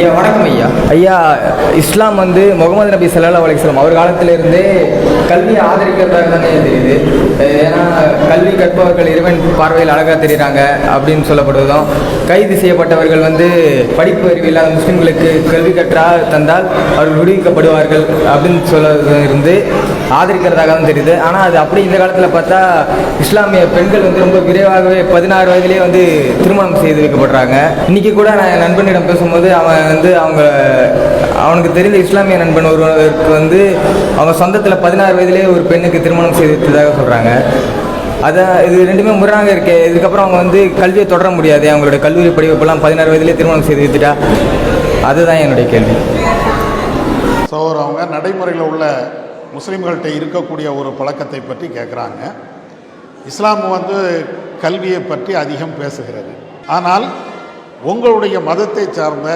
ஐயா வணக்கம் ஐயா. ஐயா இஸ்லாம் வந்து முகமது நபி சல்லா அலிஸ்லாம் அவர் காலத்திலிருந்தே கல்வியை ஆதரிக்கிறதாக தானே தெரியுது? ஏன்னா கல்வி கற்பவர்கள் இறைவன் பார்வையில் அழகாக தெரிகிறாங்க அப்படின்னு சொல்லப்படுவதும் கைது செய்யப்பட்டவர்கள் வந்து படிப்பு அறிவு இல்லாத முஸ்லீம்களுக்கு கல்வி கற்றா தந்தால் அவர்கள் விடுவிக்கப்படுவார்கள் அப்படின்னு சொல்ல இருந்து ஆதரிக்கிறதாக தான் தெரியுது. ஆனால் அது அப்படி இந்த காலத்தில் பார்த்தா இஸ்லாமிய பெண்கள் வந்து ரொம்ப விரைவாகவே பதினாறு வயதிலேயே வந்து திருமணம் செய்து வைக்கப்படுறாங்க. இன்றைக்கி கூட நான் நண்பனிடம் பேசும்போது அவன் வந்து அவங்க அவனுக்கு தெரிந்த இஸ்லாமிய நண்பன் ஒருவருக்கு வந்து அவங்க சொந்தத்தில் பதினாறு வயதிலேயே ஒரு பெண்ணுக்கு திருமணம் செய்து வைத்ததாக சொல்கிறாங்க அதான் இது ரெண்டுமே முரணாக இருக்கு. இதுக்கப்புறம் அவங்க வந்து கல்வியை தொடர முடியாது. அவங்களோட கல்லூரி படிப்பெல்லாம் பதினாறு வயதிலே திருமணம் செய்து வைத்துட்டா அதுதான் என்னுடைய கேள்வி. ஸோ அவங்க நடைமுறையில் உள்ள முஸ்லீம்கள்கிட்ட இருக்கக்கூடிய ஒரு பழக்கத்தை பற்றி கேட்குறாங்க இஸ்லாம் வந்து கல்வியை பற்றி அதிகம் பேசுகிறது. ஆனால் உங்களுடைய மதத்தை சார்ந்த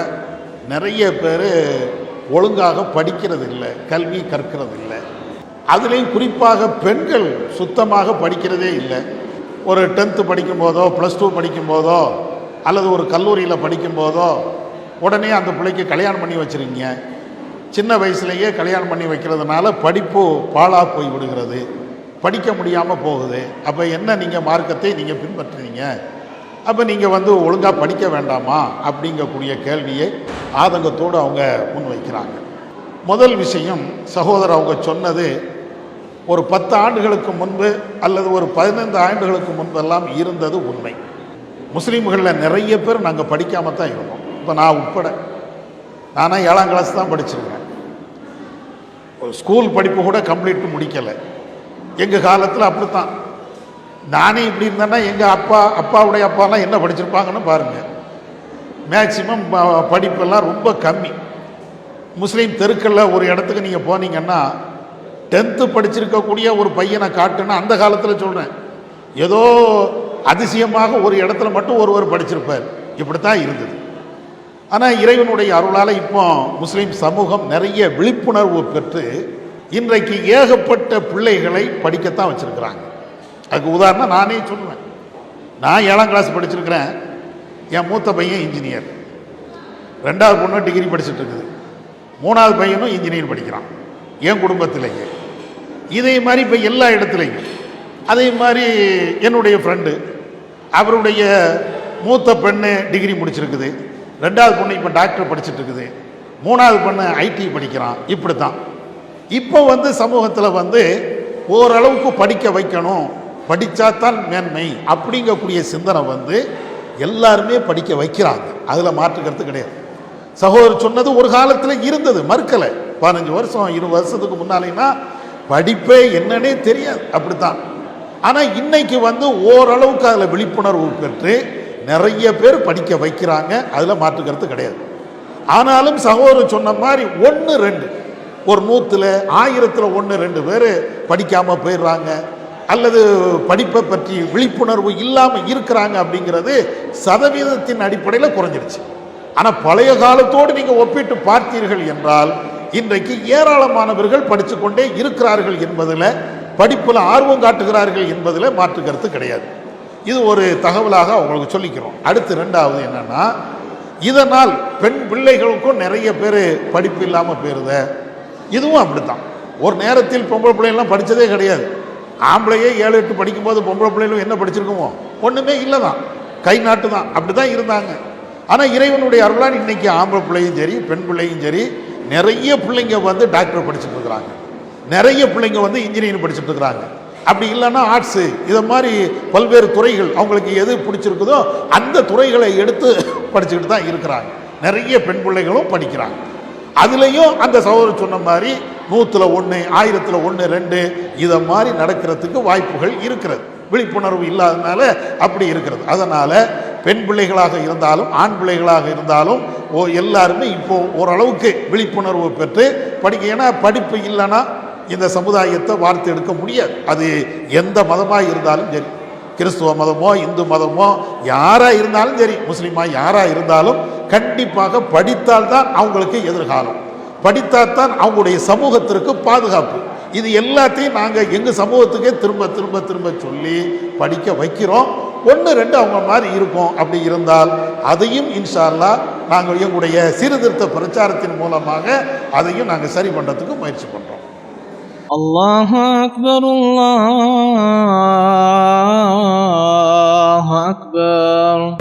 நிறைய பேர் ஒழுங்காக படிக்கிறது இல்லை கல்வி கற்கிறது இல்லை அதுலேயும் குறிப்பாக பெண்கள் சுத்தமாக படிக்கிறதே இல்லை. ஒரு டென்த்து படிக்கும்போதோ ப்ளஸ் டூ படிக்கும்போதோ அல்லது ஒரு கல்லூரியில் படிக்கும்போதோ உடனே அந்த பிள்ளைக்கு கல்யாணம் பண்ணி வச்சுருக்கீங்க சின்ன வயசுலேயே கல்யாணம் பண்ணி வைக்கிறதுனால படிப்பு பாழாக போய் விடுகிறது. படிக்க முடியாமல் போகுது. அப்போ என்ன நீங்கள் மார்க்கத்தை நீங்கள் பின்பற்றுறீங்க? அப்போ நீங்கள் வந்து ஒழுங்காக படிக்க வேண்டாமா அப்படிங்கக்கூடிய கேள்வியை ஆதங்கத்தோடு அவங்க முன்வைக்கிறாங்க முதல் விஷயம் சகோதரர் அவங்க சொன்னது ஒரு பத்து ஆண்டுகளுக்கு முன்பு அல்லது ஒரு பதினைந்து ஆண்டுகளுக்கு முன்பெல்லாம் இருந்தது உண்மை. முஸ்லீம்களில் நிறைய பேர் நாங்கள் படிக்காமல் தான் இருந்தோம். இப்போ நான் உட்பட. நானாக ஏழாம் கிளாஸ் தான் படிச்சிருக்கேன். ஸ்கூல் படிப்பு கூட கம்ப்ளீட் முடிக்கலை. எங்கள் காலத்தில் அப்படித்தான். நானே இப்படி இருந்தேன்னா எங்கள் அப்பா அப்பாவுடைய அப்பாலாம் என்ன படிச்சிருப்பாங்கன்னு பாருங்கள் மேக்சிமம் படிப்பெல்லாம் ரொம்ப கம்மி. முஸ்லீம் தெருக்களில் ஒரு இடத்துக்கு நீங்கள் போனீங்கன்னா டென்த்து படிச்சிருக்கக்கூடிய ஒரு பையனை காட்டுன்னு அந்த காலத்தில் சொல்கிறேன் ஏதோ அதிசயமாக ஒரு இடத்துல மட்டும் ஒருவர் படிச்சிருப்பார். இப்படித்தான் இருந்தது. ஆனால் இறைவனுடைய அருளால் இப்போ முஸ்லீம் சமூகம் நிறைய விழிப்புணர்வு பெற்று இன்றைக்கு ஏகப்பட்ட பிள்ளைகளை படிக்கத்தான் வச்சுருக்கிறாங்க. அதுக்கு உதாரணம் நானே சொல்லுவேன். நான் ஏழாம் கிளாஸ் படிச்சிருக்கிறேன். என் மூத்த பையன் இன்ஜினியர் ரெண்டாவது பொண்ணு டிகிரி படிச்சுட்டு இருக்குது மூணாவது பையனும் இன்ஜினியர் படிக்கிறான். என் குடும்பத்திலேயே. இதே மாதிரி இப்போ எல்லா இடத்துலையும். அதே மாதிரி என்னுடைய ஃப்ரெண்டு அவருடைய மூத்த பெண்ணு டிகிரி முடிச்சிருக்குது. ரெண்டாவது பொண்ணு இப்போ டாக்டர் படிச்சுட்டு இருக்குது மூணாவது பொண்ணு ஐடி படிக்கிறான். இப்படி தான் இப்போ வந்து சமூகத்தில் வந்து ஓரளவுக்கு படிக்க வைக்கணும். படித்தா தான் மேன்மை அப்படிங்கக்கூடிய சிந்தனை வந்து எல்லாருமே படிக்க வைக்கிறாங்க. அதில் மாற்றுக்கிறது கிடையாது. சகோதரர் சொன்னது ஒரு காலத்தில் இருந்தது மறுக்கலை. பதினஞ்சு வருஷம் இருபது வருஷத்துக்கு முன்னாலேன்னா படிப்பே என்னன்னே தெரியாது. அப்படித்தான். ஆனால் இன்னைக்கு வந்து ஓரளவுக்கு அதில் விழிப்புணர்வு பெற்று நிறைய பேர் படிக்க வைக்கிறாங்க. அதில் மாற்றுக்கிறது கிடையாது. ஆனாலும் சகோதரர் சொன்ன மாதிரி ஒன்று ரெண்டு. ஒரு நூற்றில் ஆயிரத்தில் ஒன்று ரெண்டு பேர் படிக்காமல் போயிடுறாங்க. அல்லது படிப்பை பற்றி விழிப்புணர்வு இல்லாமல் இருக்கிறாங்க அப்படிங்கிறது சதவீதத்தின் அடிப்படையில் குறைஞ்சிருச்சு. ஆனால் பழைய காலத்தோடு நீங்கள் ஒப்பிட்டு பார்த்தீர்கள் என்றால் இன்றைக்கு ஏராளமானவர்கள் படித்து கொண்டே இருக்கிறார்கள் என்பதில் படிப்பில் ஆர்வம் காட்டுகிறார்கள் என்பதில் மாற்று கருத்து கிடையாது. இது ஒரு தகவலாக அவங்களுக்கு சொல்லிக்கிறோம். அடுத்து ரெண்டாவது என்னன்னா இதனால் பெண் பிள்ளைகளுக்கும் நிறைய பேர் படிப்பு இல்லாமல் போயிருத. இதுவும் அப்படித்தான். ஒரு நேரத்தில் பொம்பளை பிள்ளைங்கள்லாம் படித்ததே கிடையாது. ஆம்பளையே ஏழு எட்டு படிக்கும்போது பொம்பளை பிள்ளைகளும் என்ன படிச்சிருக்கோமோ? ஒன்றுமே இல்லை தான் கை நாட்டு தான். அப்படி தான் இருந்தாங்க. ஆனால் இறைவனுடைய அருளால் இன்றைக்கி ஆம்பளை பிள்ளையும் சரி பெண் பிள்ளையும் சரி நிறைய பிள்ளைங்க வந்து டாக்டர் படிச்சுட்டு இருக்கிறாங்க. நிறைய பிள்ளைங்க வந்து இன்ஜினியரிங் படிச்சுட்டு இருக்கிறாங்க. அப்படி இல்லைன்னா ஆர்ட்ஸு இதை மாதிரி பல்வேறு துறைகள் அவங்களுக்கு எது பிடிச்சிருக்குதோ அந்த துறைகளை எடுத்து படிச்சுக்கிட்டு தான் இருக்கிறாங்க. நிறைய பெண் பிள்ளைகளும் படிக்கிறாங்க. அதுலேயும் அந்த சகோதரர் சொன்ன மாதிரி நூற்றில் ஒன்று ஆயிரத்தில் ஒன்று ரெண்டு இதை மாதிரி நடக்கிறதுக்கு வாய்ப்புகள் இருக்கிறது. விழிப்புணர்வு இல்லாதனால அப்படி இருக்கிறது. அதனால் பெண் பிள்ளைகளாக இருந்தாலும் ஆண் பிள்ளைகளாக இருந்தாலும் ஓ எல்லாருமே இப்போ ஓரளவுக்கு விழிப்புணர்வு பெற்று படிக்க ஏன்னா படிப்பு இல்லைன்னா இந்த சமுதாயத்தை வார்த்தை எடுக்க முடியாது. அது எந்த மதமாக இருந்தாலும் சரி. கிறிஸ்துவ மதமோ இந்து மதமோ யாராக இருந்தாலும் சரி முஸ்லீமாக யாராக இருந்தாலும் கண்டிப்பாக படித்தால்தான் அவங்களுக்கு எதிர்காலம். படித்தால்தான் அவங்களுடைய சமூகத்திற்கு பாதுகாப்பு. இது எல்லாத்தையும் நாங்கள் எங்கள் சமூகத்துக்கே திரும்ப திரும்ப திரும்ப சொல்லி படிக்க வைக்கிறோம். ஒன்று ரெண்டு அவங்க மாதிரி இருக்கும். அப்படி இருந்தால் அதையும் இன்ஷால்லா நாங்கள் எங்களுடைய சீர்திருத்த பிரச்சாரத்தின் மூலமாக அதையும் நாங்கள் சரி பண்ணுறதுக்கு முயற்சி பண்ணுறோம் الله أكبر الله أكبر.